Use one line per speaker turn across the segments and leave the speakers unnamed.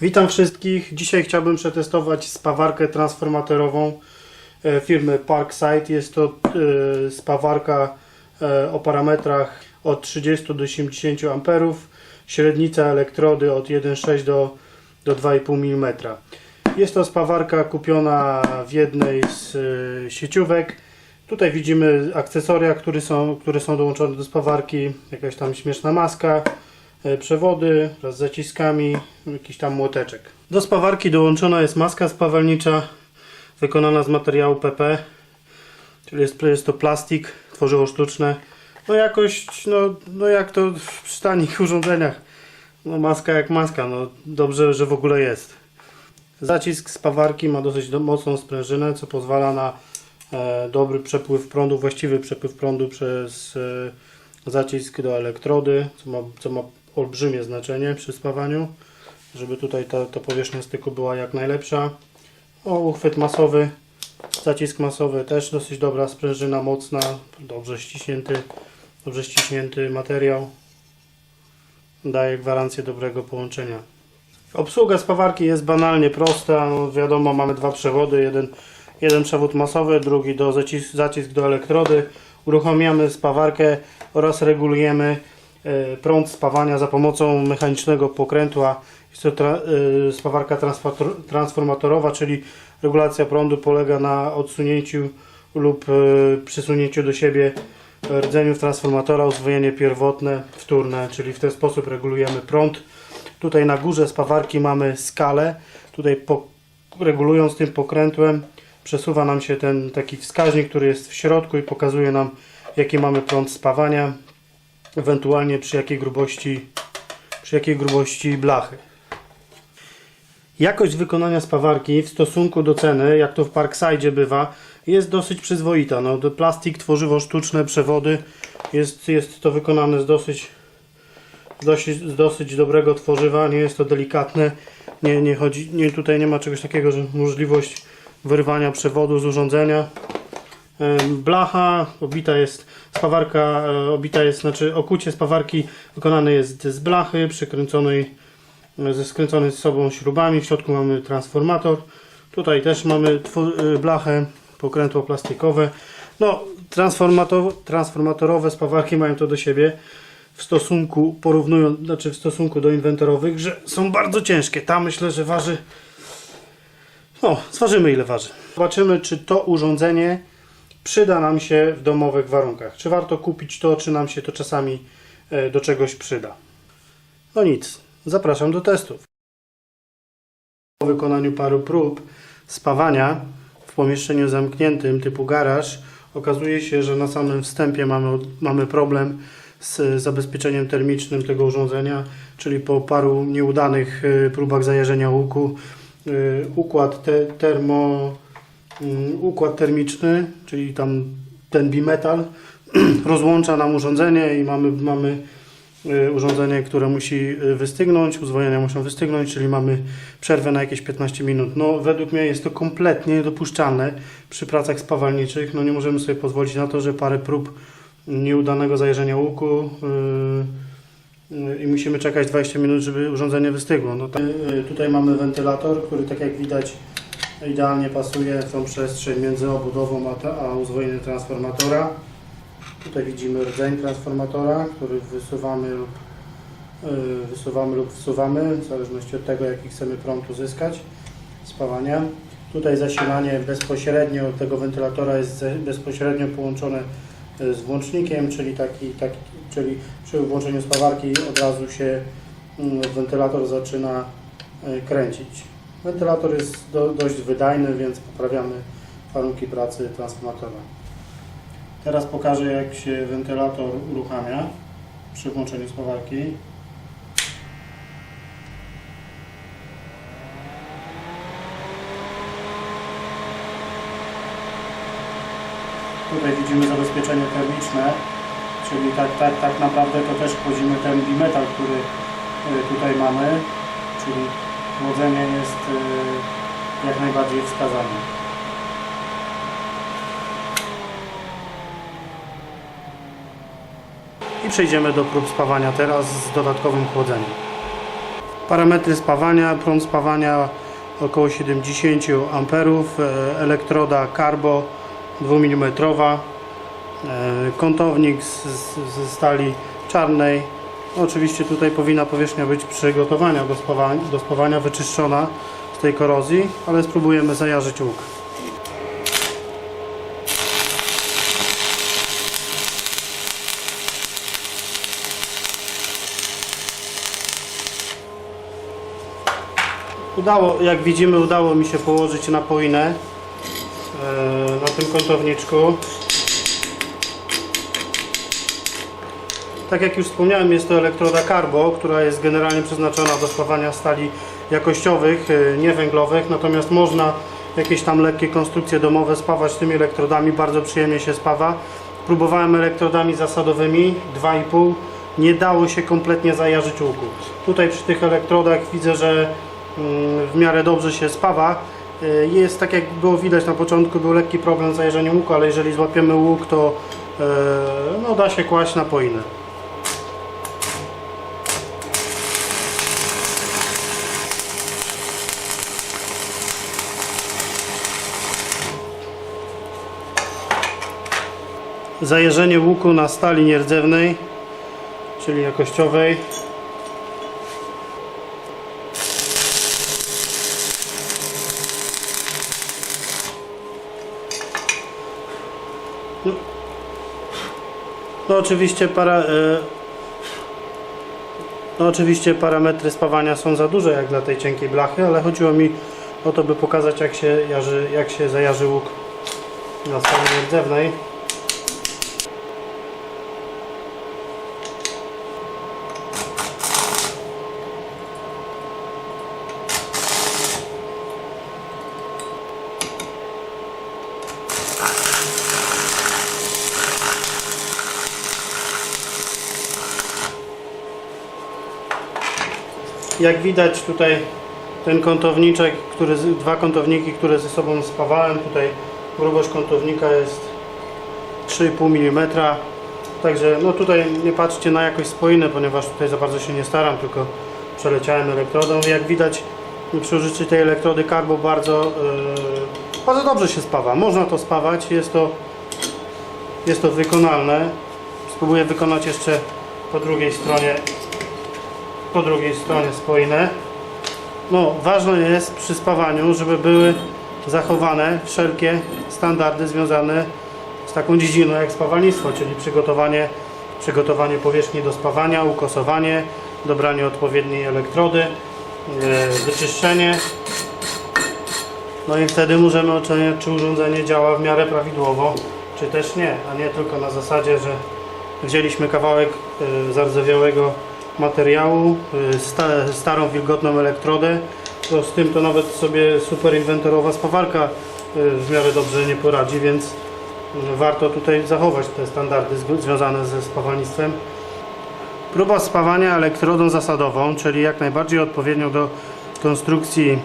Witam wszystkich. Dzisiaj chciałbym przetestować spawarkę transformatorową e, firmy Parkside. Jest to e, spawarka e, o parametrach od 30 do 80 A, średnica elektrody od 1,6 do, do 2,5 mm. Jest to spawarka kupiona w jednej z sieciówek. Tutaj widzimy akcesoria, które są, które są dołączone do spawarki, jakaś tam śmieszna maska, przewody wraz z zaciskami, jakiś tam młoteczek. Do spawarki dołączona jest maska spawalnicza wykonana z materiału PP, czyli jest, jest to plastik, tworzywo sztuczne. No jakość, no, no jak to w tanich urządzeniach, no maska jak maska, no dobrze, że w ogóle jest. Zacisk spawarki ma dosyć do, mocną sprężynę, co pozwala na e, dobry przepływ prądu, właściwy przepływ prądu przez e, zacisk do elektrody, co ma, co ma olbrzymie znaczenie przy spawaniu, żeby tutaj ta, ta powierzchnia styku była jak najlepsza. O, uchwyt masowy, zacisk masowy też dosyć dobra sprężyna, mocna, dobrze ściśnięty, dobrze ściśnięty materiał. Daje gwarancję dobrego połączenia. Obsługa spawarki jest banalnie prosta. No, wiadomo, mamy dwa przewody. Jeden, jeden przewód masowy, drugi do zacisk, zacisk do elektrody. Uruchamiamy spawarkę oraz regulujemy prąd spawania za pomocą mechanicznego pokrętła. Jest to tra, e, spawarka transformatorowa, czyli regulacja prądu polega na odsunięciu lub e, przysunięciu do siebie rdzeniów transformatora, uzwojenie pierwotne, wtórne, czyli w ten sposób regulujemy prąd. Tutaj na górze spawarki mamy skalę. Tutaj regulując tym pokrętłem przesuwa nam się ten taki wskaźnik, który jest w środku i pokazuje nam jaki mamy prąd spawania, ewentualnie przy jakiej grubości, przy jakiej grubości blachy. Jakość wykonania spawarki w stosunku do ceny, jak to w Parkside bywa, jest dosyć przyzwoita. No, plastik, tworzywo sztuczne, przewody, jest, jest to wykonane z dosyć dosyć, z dosyć dobrego tworzywa, nie jest to delikatne, nie, nie chodzi, nie, tutaj nie ma czegoś takiego, że możliwość wyrwania przewodu z urządzenia. Blacha obita jest, spawarka e, obita jest, znaczy okucie spawarki wykonane jest z blachy przykręconej e, ze skręconej z sobą śrubami, w środku mamy transformator, tutaj też mamy e, blachę, pokrętło plastikowe. No, transformator, transformatorowe spawarki mają to do siebie, w stosunku, porównując, znaczy w stosunku do inwentorowych, że są bardzo ciężkie. Ta myślę, że waży. No, zważymy ile waży. Zobaczymy, czy to urządzenie przyda nam się w domowych warunkach. Czy warto kupić to, czy nam się to czasami e, do czegoś przyda. No nic, zapraszam do testów. Po wykonaniu paru prób spawania w pomieszczeniu zamkniętym typu garaż okazuje się, że na samym wstępie mamy, mamy problem z zabezpieczeniem termicznym tego urządzenia, czyli po paru nieudanych y, próbach zajarzenia łuku y, układ te, termo układ termiczny, czyli tam ten bimetal rozłącza nam urządzenie i mamy, mamy y, urządzenie, które musi y, wystygnąć, uzwojenia muszą wystygnąć, czyli mamy przerwę na jakieś 15 minut. No według mnie jest to kompletnie niedopuszczalne przy pracach spawalniczych. No nie możemy sobie pozwolić na to, że parę prób nieudanego zajeżdżenia łuku yy, i musimy czekać 20 minut, żeby urządzenie wystygło. No tutaj mamy wentylator, który tak jak widać idealnie pasuje tą przestrzeń między obudową a, a uzwojeniem transformatora. Tutaj widzimy rdzeń transformatora, który wysuwamy lub, yy, wysuwamy lub wsuwamy, w zależności od tego jaki chcemy prąd uzyskać spawania. Tutaj zasilanie bezpośrednio tego wentylatora jest bezpośrednio połączone e, z włącznikiem, czyli, taki, taki, czyli przy włączeniu spawarki od razu się mm, wentylator zaczyna e, kręcić. Wentylator jest do, dość wydajny, więc poprawiamy warunki pracy transformatora. Teraz pokażę jak się wentylator uruchamia przy włączeniu spawarki. Tutaj widzimy zabezpieczenie termiczne, czyli tak, tak, tak naprawdę to też wchodzimy ten bimetal, który y, tutaj mamy, czyli chłodzenie jest y, jak najbardziej wskazane. I przejdziemy do prób spawania teraz z dodatkowym chłodzeniem. Parametry spawania, prąd spawania około 70 A, e, elektroda Carbo 2 mm, e, kątownik ze stali czarnej. Oczywiście tutaj powinna powierzchnia być przygotowania do spawania, do spawania wyczyszczona z tej korozji, ale spróbujemy zajarzyć łuk. Udało, jak widzimy, udało mi się położyć napoinę e, na tym kątowniczku. Tak jak już wspomniałem, jest to elektroda Carbo, która jest generalnie przeznaczona do spawania stali jakościowych, e, nie węglowych, natomiast można jakieś tam lekkie konstrukcje domowe spawać tymi elektrodami, bardzo przyjemnie się spawa. Próbowałem elektrodami zasadowymi 2,5, nie dało się kompletnie zajarzyć łuku. Tutaj przy tych elektrodach widzę, że mm, w miarę dobrze się spawa. E, Jest tak jak było widać na początku, był lekki problem z zajarzeniem łuku, ale jeżeli złapiemy łuk, to e, no, da się kłaść na poinę. Zajeżenie łuku na stali nierdzewnej, czyli jakościowej. No, no oczywiście para, e, no oczywiście parametry spawania są za duże jak dla tej cienkiej blachy, ale chodziło mi o to, by pokazać jak się, jarzy, jak się zajarzy łuk na stali nierdzewnej. Jak widać tutaj ten kątowniczek, który, dwa kątowniki, które ze sobą spawałem, tutaj grubość kątownika jest 3,5 mm. Także no tutaj nie patrzcie na jakość spoiny, ponieważ tutaj za bardzo się nie staram, tylko przeleciałem elektrodą. Jak widać przy użyciu tej elektrody Carbo bardzo, yy, bardzo dobrze się spawa. Można to spawać, jest to, jest to wykonalne. Spróbuję wykonać jeszcze po drugiej stronie po drugiej stronie spoinę. No, ważne jest przy spawaniu, żeby były zachowane wszelkie standardy związane z taką dziedziną jak spawalnictwo, czyli przygotowanie, przygotowanie powierzchni do spawania, ukosowanie, dobranie odpowiedniej elektrody, e, wyczyszczenie. No i wtedy możemy oceniać, czy urządzenie działa w miarę prawidłowo, czy też nie, a nie tylko na zasadzie, że wzięliśmy kawałek e, zardzewiałego materiału, y, sta, starą wilgotną elektrodę, to z tym to nawet sobie superinwentorowa spawarka y, w miarę dobrze nie poradzi, więc y, warto tutaj zachować te standardy związane ze spawalnictwem. Próba spawania elektrodą zasadową, czyli jak najbardziej odpowiednią do konstrukcji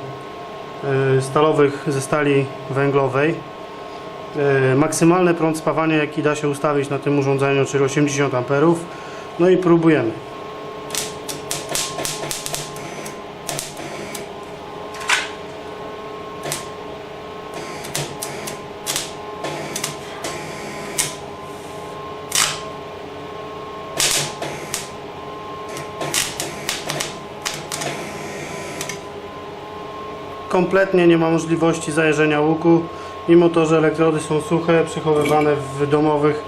stalowych ze stali węglowej. Maksymalny prąd spawania jaki da się ustawić na tym urządzeniu, czyli 80 A. No i próbujemy. Kompletnie nie ma możliwości zajeżenia łuku, mimo to, że elektrody są suche, przechowywane w domowych,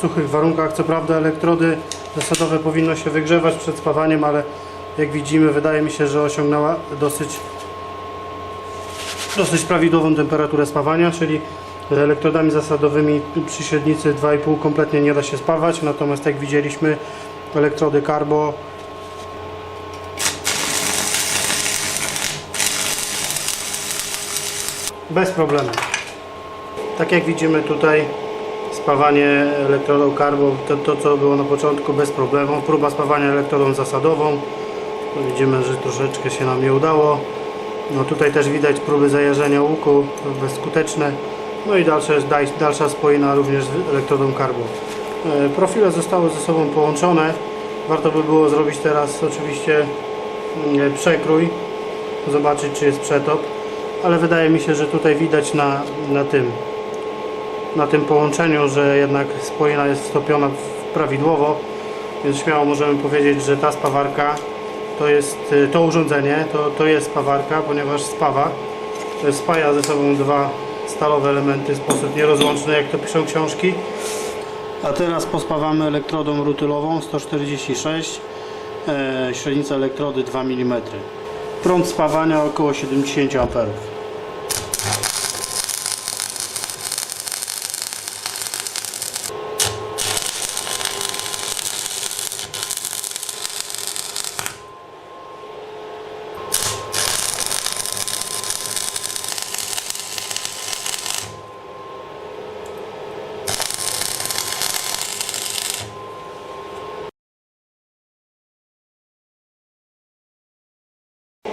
suchych warunkach. Co prawda elektrody zasadowe powinno się wygrzewać przed spawaniem, ale jak widzimy wydaje mi się, że osiągnęła dosyć, dosyć prawidłową temperaturę spawania, czyli elektrodami zasadowymi przy średnicy 2,5 kompletnie nie da się spawać, natomiast jak widzieliśmy elektrody Carbo bez problemu. Tak jak widzimy tutaj spawanie elektrodą Carbo, to, to co było na początku bez problemu. Próba spawania elektrodą zasadową. Tu widzimy, że troszeczkę się nam nie udało. No tutaj też widać próby zajarzenia łuku, bezskuteczne. No i dalsza, dalsza spoina również z elektrodą Carbo. E, Profile zostały ze sobą połączone. Warto by było zrobić teraz oczywiście mm, przekrój, zobaczyć czy jest przetop, ale wydaje mi się, że tutaj widać na, na tym na tym połączeniu, że jednak spojina jest stopiona prawidłowo, więc śmiało możemy powiedzieć, że ta spawarka to jest y, to urządzenie, to, to jest spawarka, ponieważ spawa to spaja ze sobą dwa stalowe elementy w sposób nierozłączny, jak to piszą książki. A teraz pospawamy elektrodą rutylową 146, e, średnica elektrody 2 mm. Prąd spawania około 70 A.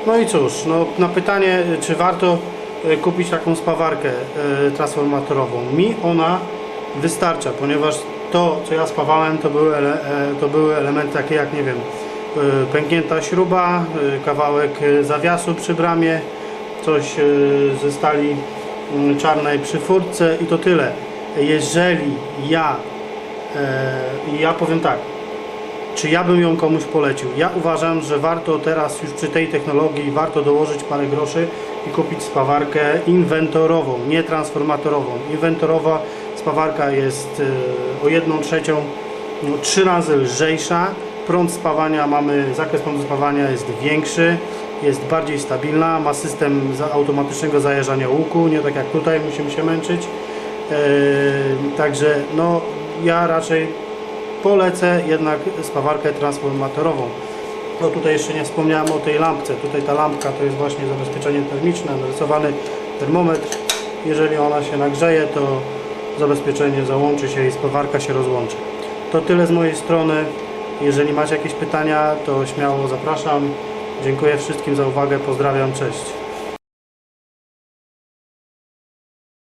No i cóż, no, na pytanie, czy warto e, kupić taką spawarkę e, transformatorową, mi ona wystarcza, ponieważ to, co ja spawałem, to były, ele, e, to były elementy takie jak, nie wiem, pęknięta śruba, kawałek zawiasu przy bramie, coś ze stali mm, czarnej przy furtce i to tyle. Jeżeli ja, ja powiem tak, czy ja bym ją komuś polecił? Ja uważam, że warto teraz już przy tej technologii warto dołożyć parę groszy i kupić spawarkę inwentorową, nie transformatorową. Inwentorowa spawarka jest e, o 1 trzecią, no, trzy razy lżejsza. Prąd spawania mamy, zakres prądu spawania jest większy, jest bardziej stabilna, ma system automatycznego zajeżdżania łuku, nie tak jak tutaj musimy się męczyć. E, Także no ja raczej polecę jednak spawarkę transformatorową. No tutaj jeszcze nie wspomniałem o tej lampce. Tutaj ta lampka to jest właśnie zabezpieczenie termiczne, narysowany termometr. Jeżeli ona się nagrzeje, to zabezpieczenie załączy się i spawarka się rozłączy. To tyle z mojej strony. Jeżeli macie jakieś pytania, to śmiało zapraszam. Dziękuję wszystkim za uwagę. Pozdrawiam. Cześć.